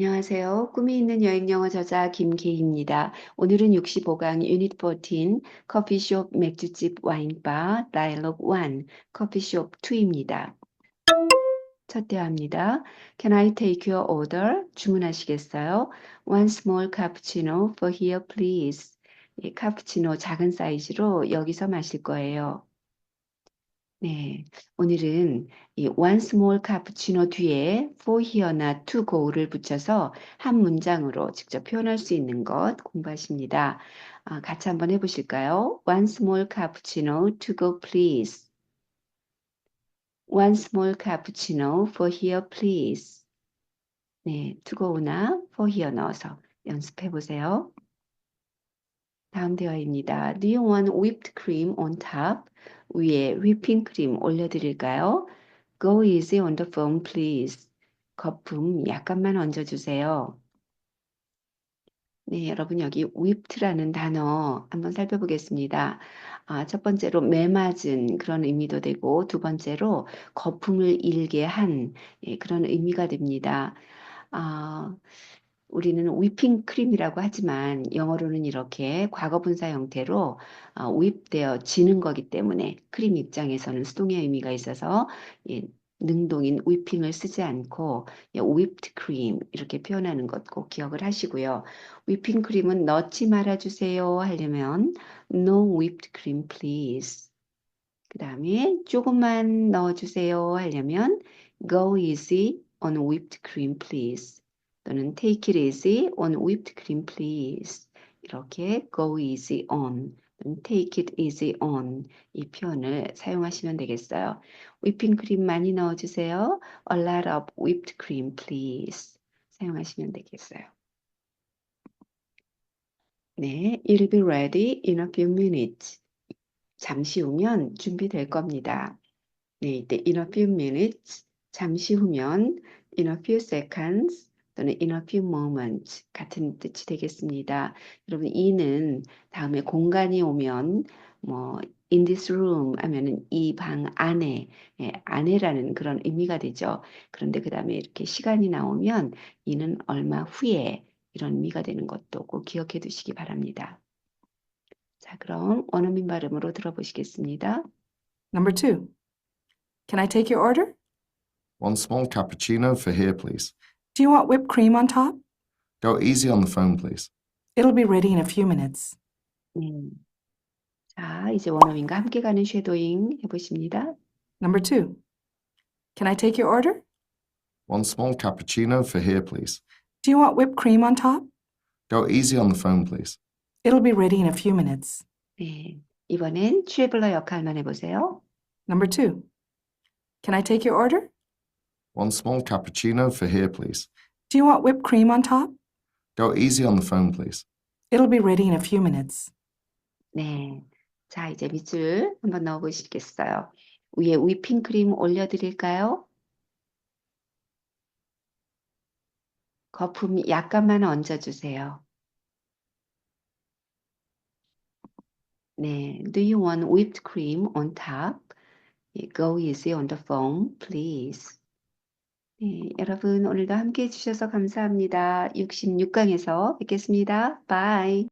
안녕하세요. 꿈이 있는 여행 영어 저자 김계희입니다. 오늘은 65강 유닛 14 커피숍 맥주집 와인바 다이얼로그 1 커피숍 2입니다. 첫 대화입니다. Can I take your order? 주문하시겠어요? One small cappuccino for here, please. 예, 카푸치노 작은 사이즈로 여기서 마실 거예요. 네, 오늘은 이 one small cappuccino 뒤에 for here나 to go를 붙여서 한 문장으로 직접 표현할 수 있는 것 공부하십니다. 아, 같이 한번 해보실까요? One small cappuccino to go, please. One small cappuccino for here, please. 네, to go나 for here 넣어서 연습해 보세요. 다음 대화입니다. Do you want whipped cream on top? 위에 cream 올려드릴까요? Go easy on the foam, please. 거품 약간만 얹어주세요. 네, 여러분 여기 whipped라는 단어 한번 살펴보겠습니다. 아, 첫 번째로 매맞은 그런 의미도 되고 두 번째로 거품을 일게 한 예, 그런 의미가 됩니다. 아, 우리는 위핑 크림이라고 하지만 영어로는 이렇게 과거 분사 형태로 어, 윗되어 지는 거기 때문에 크림 입장에서는 수동의 의미가 있어서 예, 능동인 위핑을 쓰지 않고 예, whipped cream 이렇게 표현하는 것 꼭 기억을 하시고요. 위핑 크림은 넣지 말아주세요 하려면 no whipped cream please. 그 다음에 조금만 넣어주세요 하려면 go easy on whipped cream please. 또는 take it easy on whipped cream please. 이렇게 go easy on, take it easy on 이 표현을 사용하시면 되겠어요. whipping cream 많이 넣어주세요. A lot of whipped cream please. 사용하시면 되겠어요. 네, it'll be ready in a few minutes. 잠시 후면 준비될 겁니다. 네, 이때 in a few minutes, 잠시 후면 in a few seconds, 또는 in a few moments 같은 뜻이 되겠습니다. 여러분 이는 다음에 공간이 오면 뭐 in this room 하면은 이 방 안에 예, 안에라는 그런 의미가 되죠. 그런데 그 다음에 이렇게 시간이 나오면 이는 얼마 후에 이런 의미가 되는 것도 꼭 기억해 두시기 바랍니다. 자, 그럼 원어민 발음으로 들어보시겠습니다. Number two. Can I take your order? One small cappuccino for here, please. Do you want whipped cream on top? Go easy on the phone, please. It'll be ready in a few minutes. 네. 자, 이제 원어민과 함께 가는 쉐도잉 해보십니다. Number two. Can I take your order? One small cappuccino for here, please. Do you want whipped cream on top? Go easy on the phone, please. It'll be ready in a few minutes. 네. 이번엔 트래블러 역할만 해보세요. Number two. Can I take your order? One small cappuccino for here, please. Do you want whipped cream on top? Go easy on the phone, please. It'll be ready in a few minutes. 네. 자, 이제 밑줄 한번 넣어보시겠어요? 위에 위핑크림 올려드릴까요? 거품 약간만 얹어주세요. 네. Do you want whipped cream on top? 예, Go easy on the foam, please. 네, 여러분 오늘도 함께 해주셔서 감사합니다. 66강에서 뵙겠습니다. Bye.